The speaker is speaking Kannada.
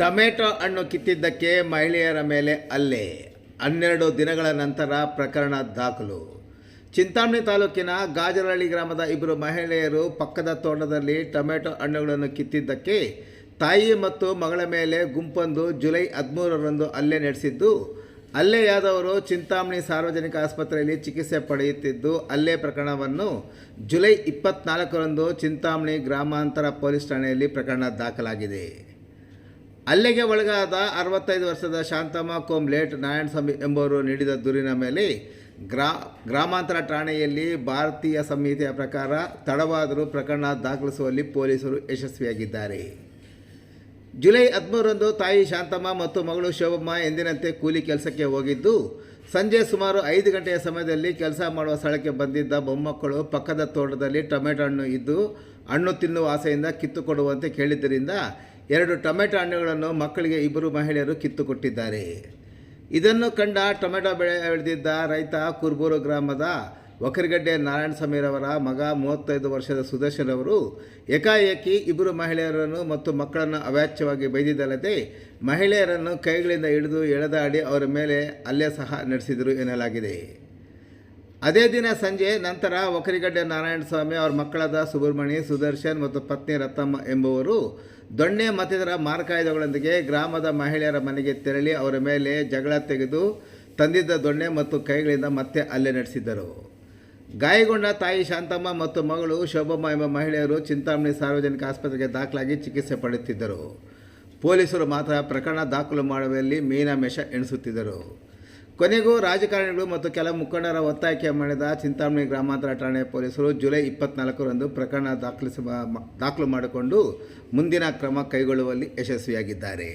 ಟೊಮೆಟೊ ಹಣ್ಣು ಕಿತ್ತಿದ್ದಕ್ಕೆ ಮಹಿಳೆಯರ ಮೇಲೆ ಹಲ್ಲೆ. ಹನ್ನೆರಡು ದಿನಗಳ ನಂತರ ಪ್ರಕರಣ ದಾಖಲು. ಚಿಂತಾಮಣಿ ತಾಲೂಕಿನ ಗಾಜರಹಳ್ಳಿ ಗ್ರಾಮದ ಇಬ್ಬರು ಮಹಿಳೆಯರು ಪಕ್ಕದ ತೋಟದಲ್ಲಿ ಟೊಮೆಟೊ ಹಣ್ಣುಗಳನ್ನು ಕಿತ್ತಿದ್ದಕ್ಕೆ ತಾಯಿ ಮತ್ತು ಮಗಳ ಮೇಲೆ ಗುಂಪೊಂದು ಜುಲೈ ಹದಿಮೂರರಂದು ಹಲ್ಲೆ ನಡೆಸಿದ್ದು, ಹಲ್ಲೆಯಾದವರು ಚಿಂತಾಮಣಿ ಸಾರ್ವಜನಿಕ ಆಸ್ಪತ್ರೆಯಲ್ಲಿ ಚಿಕಿತ್ಸೆ ಪಡೆಯುತ್ತಿದ್ದು ಅಲ್ಲೇ ಪ್ರಕರಣವನ್ನು ಜುಲೈ ಇಪ್ಪತ್ನಾಲ್ಕರಂದು ಚಿಂತಾಮಣಿ ಗ್ರಾಮಾಂತರ ಪೊಲೀಸ್ ಠಾಣೆಯಲ್ಲಿ ಪ್ರಕರಣ ದಾಖಲಾಗಿದೆ. ಹಲ್ಲೆಗೆ ಒಳಗಾದ ಅರವತ್ತೈದು ವರ್ಷದ ಶಾಂತಮ್ಮ ಕೋಮ್ಲೇಟ್ ನಾರಾಯಣಸ್ವಾಮಿ ಎಂಬುವರು ನೀಡಿದ ದೂರಿನ ಮೇಲೆ ಗ್ರಾ, ಗ್ರಾಮಾಂತರ ಠಾಣೆಯಲ್ಲಿ ಭಾರತೀಯ ಸಂಹಿತೆಯ ಪ್ರಕಾರ ತಡವಾದರೂ ಪ್ರಕರಣ ದಾಖಲಿಸುವಲ್ಲಿ ಪೊಲೀಸರು ಯಶಸ್ವಿಯಾಗಿದ್ದಾರೆ. ಜುಲೈ ಹದಿಮೂರರಂದು ತಾಯಿ ಶಾಂತಮ್ಮ ಮತ್ತು ಮಗಳು ಶೋಭಮ್ಮ ಎಂದಿನಂತೆ ಕೂಲಿ ಕೆಲಸಕ್ಕೆ ಹೋಗಿದ್ದು, ಸಂಜೆ ಸುಮಾರು ಐದು ಗಂಟೆಯ ಸಮಯದಲ್ಲಿ ಕೆಲಸ ಮಾಡುವ ಸ್ಥಳಕ್ಕೆ ಬಂದಿದ್ದ ಬೊಮ್ಮಕ್ಕಳು ಪಕ್ಕದ ತೋಟದಲ್ಲಿ ಟೊಮೆಟೊ ಹಣ್ಣು ಇದ್ದು, ಹಣ್ಣು ತಿನ್ನುವ ಆಸೆಯಿಂದ ಕಿತ್ತುಕೊಡುವಂತೆ ಕೇಳಿದ್ದರಿಂದ ಎರಡು ಟೊಮೆಟೊ ಹಣ್ಣುಗಳನ್ನು ಮಕ್ಕಳಿಗೆ ಇಬ್ಬರು ಮಹಿಳೆಯರು ಕಿತ್ತು ಕೊಟ್ಟಿದ್ದಾರೆ ಇದನ್ನು ಕಂಡ ಟೊಮೆಟೊ ಬೆಳೆ ಬೆಳೆದಿದ್ದ ರೈತ ಕುರ್ಬೂರು ಗ್ರಾಮದ ಒಕರಿಗಡ್ಡೆ ನಾರಾಯಣ ಸ್ವಾಮಿರವರ ಮಗ ಮೂವತ್ತೈದು ವರ್ಷದ ಸುದರ್ಶನ್ ಅವರು ಏಕಾಏಕಿ ಇಬ್ಬರು ಮಹಿಳೆಯರನ್ನು ಮತ್ತು ಮಕ್ಕಳನ್ನು ಅವಾಚ್ಯವಾಗಿ ಬೈದಿದ್ದಲ್ಲದೆ ಮಹಿಳೆಯರನ್ನು ಕೈಗಳಿಂದ ಹಿಡಿದು ಎಳೆದಾಡಿ ಅವರ ಮೇಲೆ ಅಲ್ಲೇ ಸಹ ನಡೆಸಿದರು ಎನ್ನಲಾಗಿದೆ. ಅದೇ ದಿನ ಸಂಜೆ ನಂತರ ಒಕರಿಗಡ್ಡೆ ನಾರಾಯಣ ಸ್ವಾಮಿ ಅವರ ಮಕ್ಕಳಾದ ಸುಬ್ರಹ್ಮಣಿ ಸುದರ್ಶನ್ ಮತ್ತು ಪತ್ನಿ ರತ್ತಮ್ಮ ಎಂಬುವರು ದೊಣ್ಣೆ ಮತ್ತಿತರ ಮಾರಕಾಯುಧಗಳೊಂದಿಗೆ ಗ್ರಾಮದ ಮಹಿಳೆಯರ ಮನೆಗೆ ತೆರಳಿ ಅವರ ಮೇಲೆ ಜಗಳ ತೆಗೆದು ತಂದಿದ್ದ ದೊಣ್ಣೆ ಮತ್ತು ಕೈಗಳಿಂದ ಮತ್ತೆ ಅಲ್ಲೇ ನಡೆಸಿದ್ದರು. ಗಾಯಗೊಂಡ ತಾಯಿ ಶಾಂತಮ್ಮ ಮತ್ತು ಮಗಳು ಶೋಭಮ್ಮ ಎಂಬ ಮಹಿಳೆಯರು ಚಿಂತಾಮಣಿ ಸಾರ್ವಜನಿಕ ಆಸ್ಪತ್ರೆಗೆ ದಾಖಲಾಗಿ ಚಿಕಿತ್ಸೆ ಪಡೆಯುತ್ತಿದ್ದರು. ಪೊಲೀಸರು ಮಾತ್ರ ಪ್ರಕರಣ ದಾಖಲು ಮಾಡುವಲ್ಲಿ ಮೀನಾಮೇಷ ಎಣಿಸುತ್ತಿದ್ದರು. ಕೊನೆಗೂ ರಾಜಕಾರಣಿಗಳು ಮತ್ತು ಕೆಲ ಮುಖಂಡರ ಒತ್ತಾಯಕ್ಕೆ ಮಾಡಿದ ಚಿಂತಾಮಣಿ ಗ್ರಾಮಾಂತರ ಠಾಣೆ ಪೊಲೀಸರು ಜುಲೈ ಇಪ್ಪತ್ನಾಲ್ಕರಂದು ಪ್ರಕರಣ ದಾಖಲಿಸುವ ದಾಖಲು ಮಾಡಿಕೊಂಡು ಮುಂದಿನ ಕ್ರಮ ಕೈಗೊಳ್ಳುವಲ್ಲಿ ಯಶಸ್ವಿಯಾಗಿದ್ದಾರೆ.